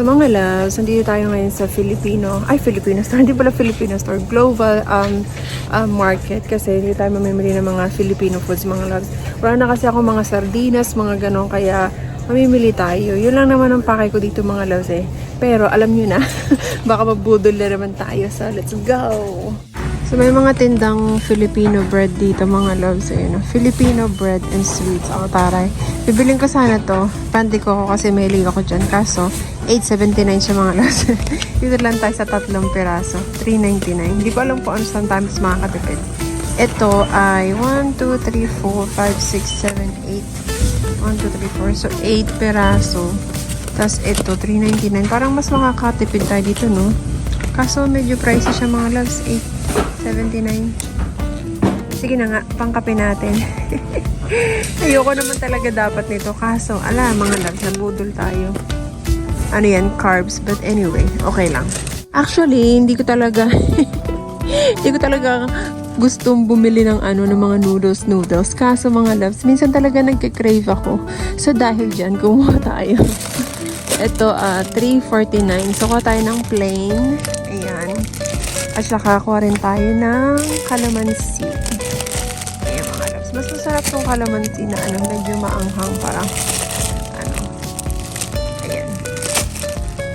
So mga loves, nandito tayo ngayon sa Filipino, ay Filipino store, hindi pala Filipino store, global um, um, market kasi hindi tayo mamimili ng mga Filipino foods mga loves. Wala na kasi ako mga sardinas, mga ganon, kaya mamimili tayo. Yun lang naman ang pakay ko dito mga loves eh. Pero alam nyo na, baka mabudol na naman tayo. So let's go! So may mga tindang Filipino bread dito mga loves. Ayun, no? Filipino bread and sweets. Ako taray. Bibiling ko sana to. Panty ko ako kasi may liga ko dyan. Kaso, 8.79 siya mga loves. dito lang tayo sa tatlong piraso. 3.99. Hindi ko alam kung ano sometimes makakatipid. Ito ay 1, 2, 3, 4, 5, 6, 7, 8. 1, 2, 3, 4. So, 8 piraso. Tapos ito, 3.99. Parang mas makakatipid tayo dito, no? Kaso medyo pricey siya mga loves. 8.79. Sige na nga, pangkape natin. Ayoko naman talaga dapat nito. Kaso, ala, mga loves, nabudol tayo. Ano yan, carbs. But anyway, okay lang. Actually, hindi ko talaga, hindi ko talaga gustong bumili ng ano, ng mga noodles, noodles. Kaso mga loves, minsan talaga nagka-crave ako. So, dahil dyan, kumuha tayo. Ito, ah 3.49. So, kuha tayo ng plain. Ayan. At saka, kuha rin tayo ng calamansi. Ayan, mga loves. Mas masarap tong calamansi na ano, medyo maanghang parang, ano, ayan.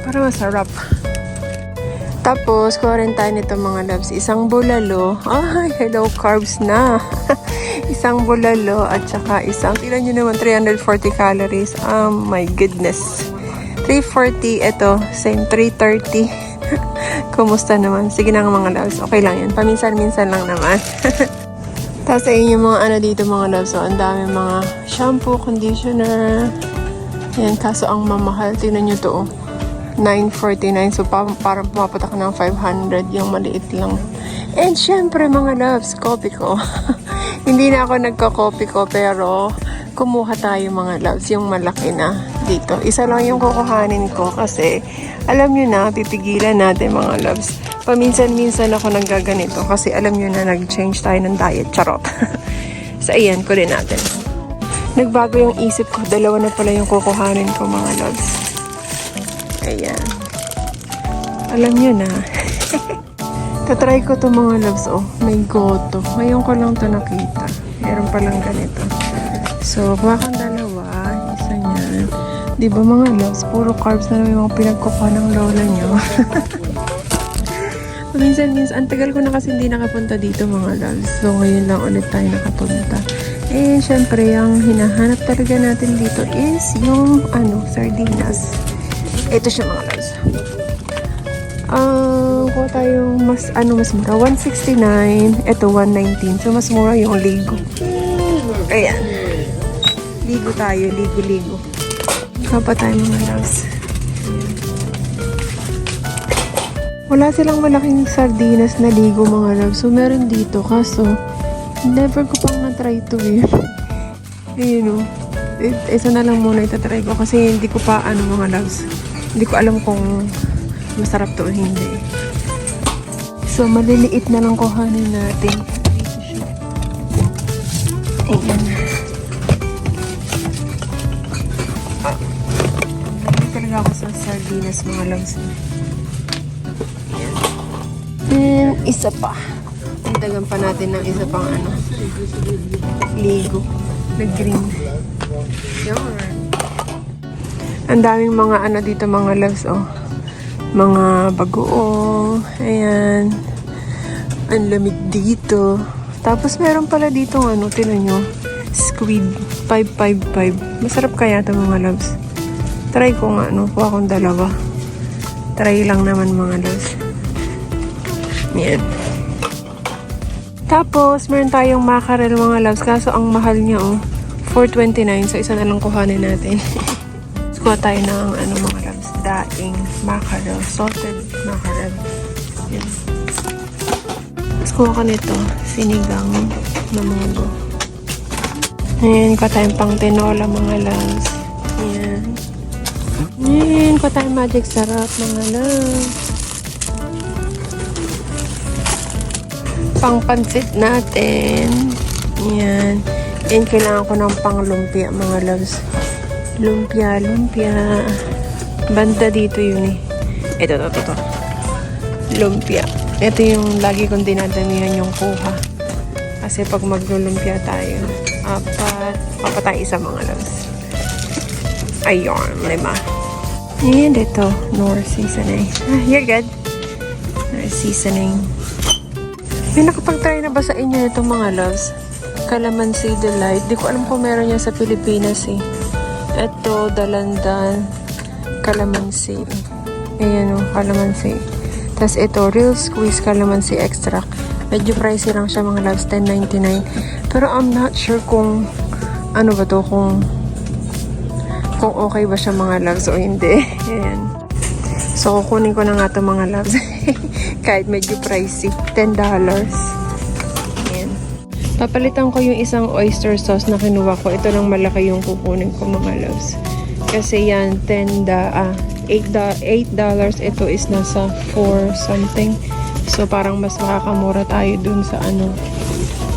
Para masarap. Tapos, kuha rin tayo nito mga loves. Isang bulalo. Ay, hello, carbs na. isang bulalo at saka isang, tignan nyo naman, 340 calories. Oh my goodness. 340, ito, same, 330. Kumusta naman? Sige na nga mga loves. Okay lang yan. Paminsan-minsan lang naman. Tapos ayun yung mga ano dito mga loves. So, ang dami mga shampoo, conditioner. Yan, kaso ang mamahal. Tingnan nyo to, oh. 949. So, pa parang pumapatak ng 500. Yung maliit lang. And syempre, mga loves, coffee ko. Hindi na ako nagka-coffee ko, pero kumuha tayo mga loves, yung malaki na dito. Isa lang yung kukuhanin ko kasi alam nyo na, pipigilan natin mga loves. Paminsan-minsan ako naggaganito kasi alam nyo na nag-change tayo ng diet. Charot. so, ayan, kunin natin. Nagbago yung isip ko. Dalawa na pala yung kukuhanin ko mga loves. Ayan. Alam nyo na. Tatry ko to mga loves. Oh, may goto. Ngayon ko lang to nakita. Meron palang ganito. So, kuha Di ba mga loves, puro carbs na naman yung pinagkukuha ng lola nyo. minsan, minsan, ang tagal ko na kasi hindi nakapunta dito mga loves. So, ngayon lang ulit tayo nakapunta. Eh, syempre, yung hinahanap talaga natin dito is yung, ano, sardinas. Ito siya mga loves. Ah, kuha tayong mas, ano, mas mura. 169. Ito, 119. So, mas mura yung ligo. Ayan. Ligo tayo, ligo-ligo. Kapa tayo mga loves. Wala silang malaking sardinas na ligo mga loves. So, meron dito. Kaso, never ko pang na-try to eh. Ayun o. Eh, Isa na lang muna itatry ko kasi hindi ko pa ano mga loves. Hindi ko alam kung masarap to o hindi. So, maliliit na lang kuhanin natin. Ayan. Talaga ako sa sardinas mga loves. And isa pa. Dagdagan pa natin ng isa pang ano. Ligo. Na green. Yun. Ang daming mga ano dito mga loves oh. Mga bagoong. Ayan. Ang lamig dito. Tapos meron pala dito ano, tinan nyo. Squid. 555. Masarap kaya ito mga loves. Try ko nga ano. Kuha akong dalawa. Try lang naman mga loves. Yan. Tapos, meron tayong mackerel mga loves. Kaso, ang mahal niya, oh. 429. So, isa na lang kuhanin natin. Tapos, kuha tayo ng, ano mga loves, daing mackerel. Salted mackerel. Yan. Tapos, kuha ka nito. Sinigang na munggo. Ayan, kuha tayong pang tinola mga loves. Kuha tayong magic sarap mga loves. pang pansit natin. Yan. And kailangan ko ng pang lumpia, mga loves. Lumpia, lumpia. Banda dito yun eh. Ito, ito, ito, ito. Lumpia. Ito yung lagi kong dinadamihan yung kuha. Kasi pag maglulumpia tayo, apat, apat tayo isa mga loves. Ayun, lima. And ito, Nor seasoning. Ah, you're good. Nor seasoning. May nakapag-try na ba sa inyo itong mga loves? Calamansi Delight. Di ko alam kung meron yan sa Pilipinas eh. Ito, dalandan. Calamansi. Ayan o, calamansi. Tapos ito, Real Squeeze Calamansi Extract. Medyo pricey lang siya mga loves, 10.99. Pero I'm not sure kung ano ba to, kung kung okay ba siya mga loves o hindi. Ayan. So, kukunin ko na nga to mga loves. Kahit medyo pricey. $10. Ayan. Papalitan ko yung isang oyster sauce na kinuha ko. Ito lang malaki yung kukunin ko mga loves. Kasi yan, 10 da, ah, 8 da, 8 dollars. Ito is nasa 4 something. So, parang mas makakamura tayo dun sa ano,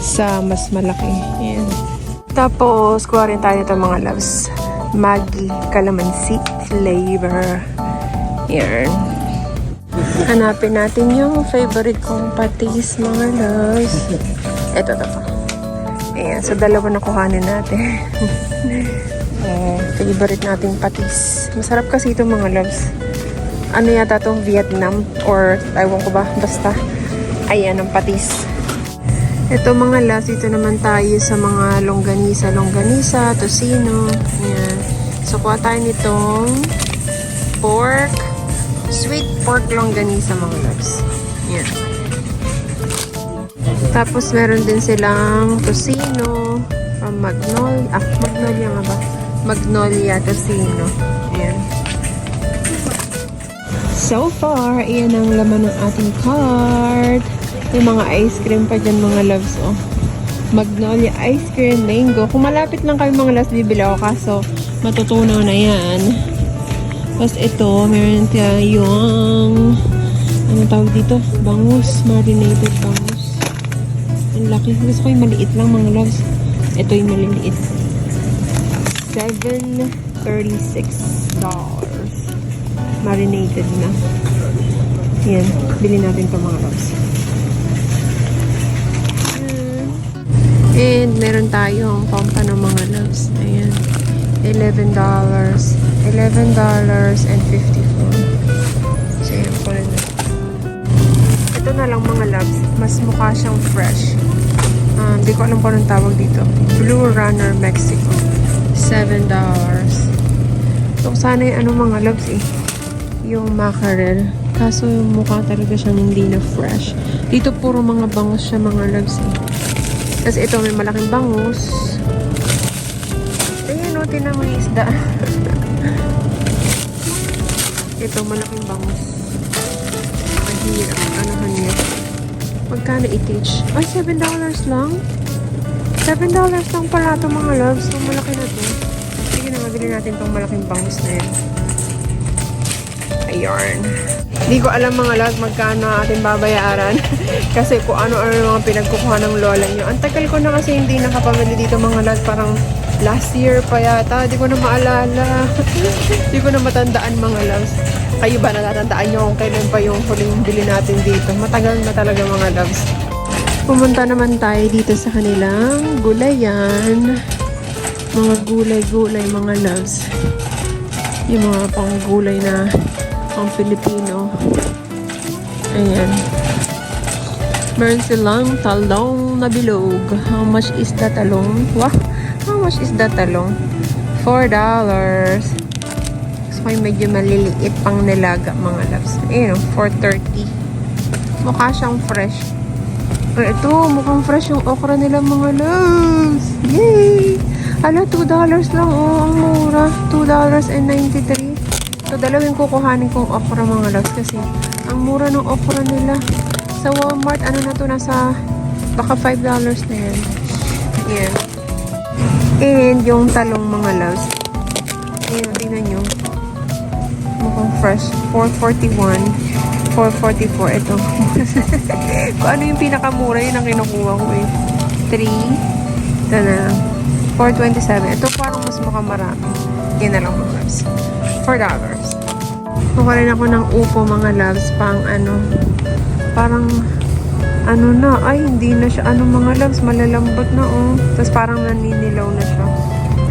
sa mas malaki. Ayan. Tapos, kuha rin tayo nito mga loves. Maggi calamansi flavor. Yan. Hanapin natin yung favorite kong patis, mga loves. Ito, ito, ito. Ayan, so dalawa na kuhanin natin. eh, favorite nating patis. Masarap kasi ito mga loves. Ano yata tong Vietnam or Taiwan ko ba? Basta. Ayan, ang patis. Ito mga loves, dito naman tayo sa mga longganisa, longganisa, tocino. Ayan. So, kuha tayo nitong pork, sweet pork longganisa mga loves. Ayan. Tapos, meron din silang tocino from Magnolia. Ah, Magnolia nga ba? Magnolia tocino. Ayan. So far, iyan ang laman ng ating cart. May mga ice cream pa dyan mga loves, oh. Magnolia ice cream, mango. Kung malapit lang kayo mga loves, bibili ako. Kaso, matutunaw na yan. Tapos ito, meron tayong, ano tawag dito? Bangus, marinated bangus. Ang laki. Gusto ko yung maliit lang mga loves. Ito yung maliliit. $7.36 marinated na. Yan. Bili natin ito mga loves. Meron tayong pampa ng mga loves. Ayan. $11. $11 and 54. So, yan ko na. Ito na lang mga loves. Mas mukha siyang fresh. Ah, Hindi ko alam kung anong tawag dito. Blue Runner Mexico. $7. So, sana yung ano mga loves eh. Yung mackerel. Kaso yung mukha talaga siyang hindi na fresh. Dito puro mga bangus siya mga loves eh. Tapos ito may malaking bangus. Ayan o, tinan mo isda. ito malaking bangus. Mahirap. Ano niya? Magkano i-teach? Ay, $7 lang? $7 lang pala ito mga loves. So, malaki na to. Sige na, mabili natin itong malaking bangus na yan. Ayun. Hindi ko alam mga lag magkano ating babayaran. kasi kung ano-ano mga pinagkukuha ng lola nyo. Ang tagal ko na kasi hindi nakapamili dito mga lag. Parang last year pa yata. Hindi ko na maalala. Hindi ko na matandaan mga loves. Kayo ba natatandaan nyo kung kailan pa yung huling bili natin dito? Matagal na talaga mga loves. Pumunta naman tayo dito sa kanilang gulayan. Mga gulay-gulay mga loves. Yung mga pang gulay na pang Filipino. Ayan. Meron silang talong na bilog. How much is that talong? Wow! How much is that talong? $4. Gusto ko yung medyo maliliit pang nilaga mga loves. Ayun, 4.30. Mukha siyang fresh. Ay, ito, mukhang fresh yung okra nila mga loves. Yay! Ala, $2 lang. Oh, ang mura. $2.93. So, dalawin kukuhanin kong okra mga loves kasi ang mura ng okra nila. Sa Walmart, ano na to, nasa baka $5 na yan. Yan. And yung talong mga loves. Ayan, tingnan nyo. Mukhang fresh. 441. 444. Ito. Kung ano yung pinakamura, yun ang kinukuha ko eh. 3. Ito na. 427. Ito parang mas mukhang marami. Yan na lang mga loves. $4. Kuha rin ako ng upo mga loves pang ano. Parang ano na. Ay, hindi na siya. Ano mga loves. Malalambot na oh. Tapos parang naninilaw na siya.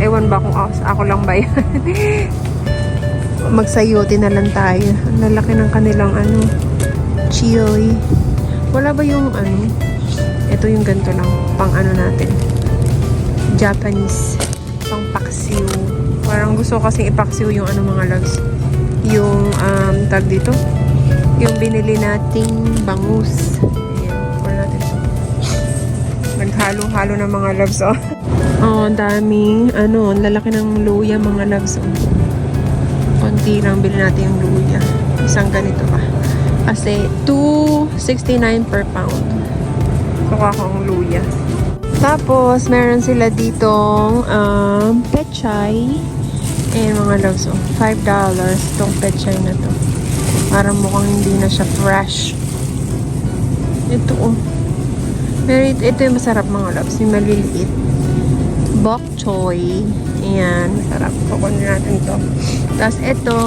Ewan ba kung ako, ako lang ba yan. Magsayote na lang tayo. Ang lalaki ng kanilang ano. Chili. Wala ba yung ano? Ito yung ganito lang. Pang ano natin. Japanese. Pang paksiw. Parang gusto ko kasing ipaksiw yung ano mga loves. Yung um, tag dito. Yung binili nating bangus. Ayan. Kuha natin ito. Naghalo-halo ng mga loves oh. Oh, daming ano, lalaki ng luya mga loves oh. Konti lang bili natin yung luya. Isang ganito pa. Kasi 2.69 per pound. Kuha ko ang luya. Tapos, meron sila ditong um, pechay. Eh, mga loves, oh. $5 itong pechay na to. Parang mukhang hindi na siya fresh. Ito, oh. Pero ito, ito yung masarap mga loves. Yung maliliit. Bok choy. Ayan, masarap. Kukunin natin to. Tapos ito,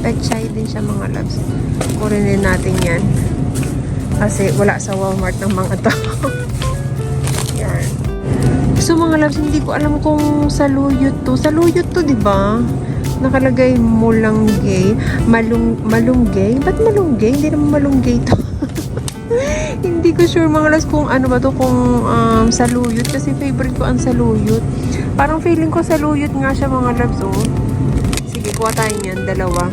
pechay din siya mga loves. Kunin din natin yan. Kasi wala sa Walmart ng mga to. So mga loves, hindi ko alam kung saluyot to. Saluyot to, di ba? Nakalagay mulanggay. Malung, malunggay? Ba't malunggay? Hindi naman malunggay to. hindi ko sure mga loves kung ano ba to kung um, saluyot. Kasi favorite ko ang saluyot. Parang feeling ko saluyot nga siya mga loves, oh. Sige, kuha tayo niyan. Dalawa.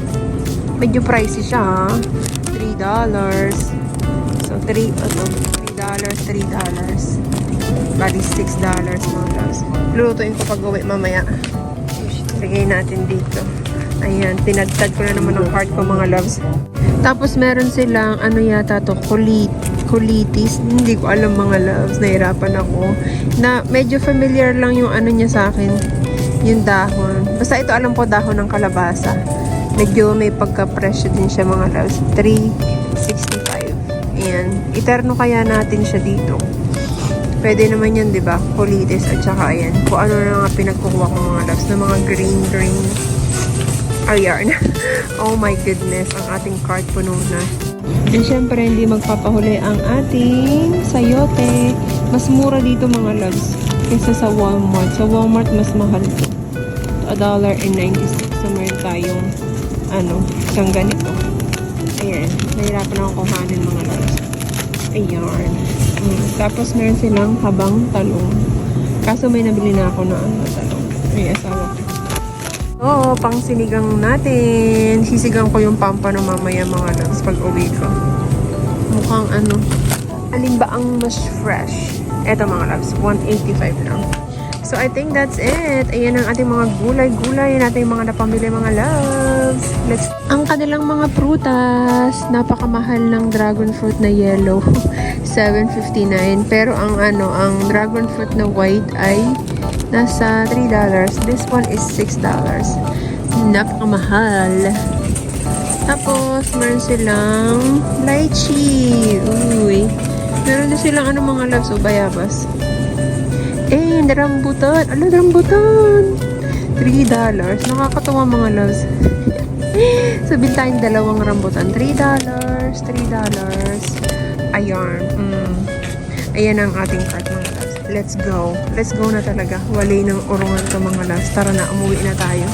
Medyo pricey siya, ha? $3. So, 3, ano, $3, $3. Bali, $6 mga loves. Lulutuin ko pag uwi mamaya. Lagay natin dito. Ayan, tinadtad ko na naman ang cart ko mga loves. Tapos meron silang, ano yata to, kulit, kulitis. Hindi ko alam mga loves, nahirapan ako. Na medyo familiar lang yung ano niya sa akin, yung dahon. Basta ito alam ko dahon ng kalabasa. Medyo may pagka-presyo din siya mga loves. 365. Ayan. Iterno kaya natin siya dito. Pwede naman yan, di ba? Kulitis at saka ayan. Kung ano na nga pinagkukuha ko mga loves na mga green, green. Ayan. oh my goodness. Ang ating cart puno na. And syempre, hindi magpapahuli ang ating sayote. Mas mura dito mga loves kaysa sa Walmart. Sa Walmart, mas mahal to. $1.96. So, meron tayong ano, isang ganito. Ayan. Nahirapan akong kuhanin mga loves. Ayan. Mm. Tapos meron silang habang talong. Kaso may nabili na ako na ano, talong. May asawa ko. Oo, pang sinigang natin. Sisigang ko yung pampano mamaya mga loves pag uwi ko. Mukhang ano, alin ba ang mas fresh? Eto mga loves, 185 lang. So I think that's it. Ayan ang ating mga gulay-gulay natin mga napamili mga loves. Let's ang kanilang mga prutas, napakamahal ng dragon fruit na yellow. 7.59 pero ang ano, ang dragon fruit na white ay nasa $3. This one is $6. Napakamahal. Tapos, meron silang lychee. Uy. Meron din silang ano mga loves o bayabas. Eh, rambutan. Ala, rambutan. $3. Nakakatuwa mga loves. Sabihin tayong dalawang rambutan. $3. $3. Ayan. Mm. Ayan ang ating cart mga loves. Let's go. Let's go na talaga. Wali ng urungan to mga loves. Tara na, umuwi na tayo.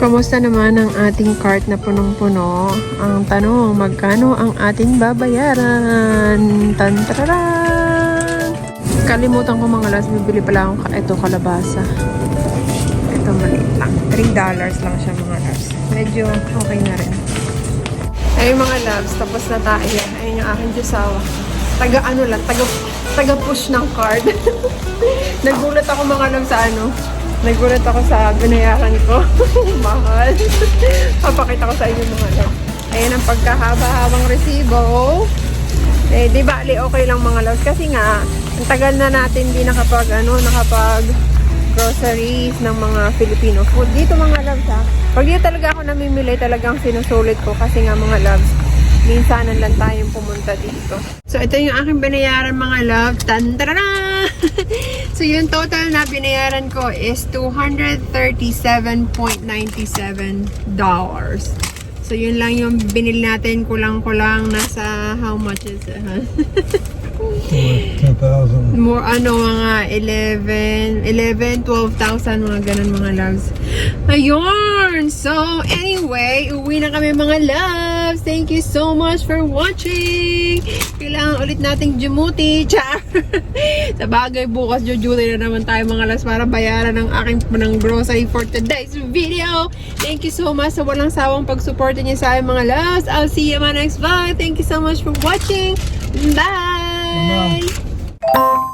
Kamusta naman ang ating cart na punong-puno? Ang tanong, magkano ang ating babayaran? Tantararan! Kalimutan ko mga loves, bibili pala akong ito kalabasa. Ito maliit lang. $3 lang siya mga loves. Medyo okay na rin. Ayun mga loves, tapos na tayo. Ayun yung aking jusawa. Taga ano lang, taga, taga push ng card. Nagulat ako mga loves sa ano. Nagulat ako sa binayaran ko. Mahal. Papakita ko sa inyo mga loves. Ayan ang pagkahaba-habang resibo. Eh, di bali okay lang mga loves. Kasi nga, ang tagal na natin di nakapag, ano, nakapag groceries ng mga Filipino food. Dito mga loves ha. Pag dito talaga ako namimili, talagang sinusulit ko kasi nga mga loves, minsanan lang tayong pumunta dito. So ito yung aking binayaran mga love. Tandara! so yung total na binayaran ko is $237.97. So, yun lang yung binili natin. Kulang-kulang. Nasa how much is it? huh? Ten thousand. More, ano, mga 11, 11, 12,000, mga ganun mga loves. Ayun! So, anyway, uwi na kami mga loves. Thank you so much for watching. Kailangan ulit nating jumuti. Char! Sa bagay, bukas jujuti na naman tayo mga loves para bayaran ng aking ng grocery for today's video. Thank you so much sa walang sawang pag-support niyo sa aking mga loves. I'll see you in my next vlog. Thank you so much for watching. Bye! Bye.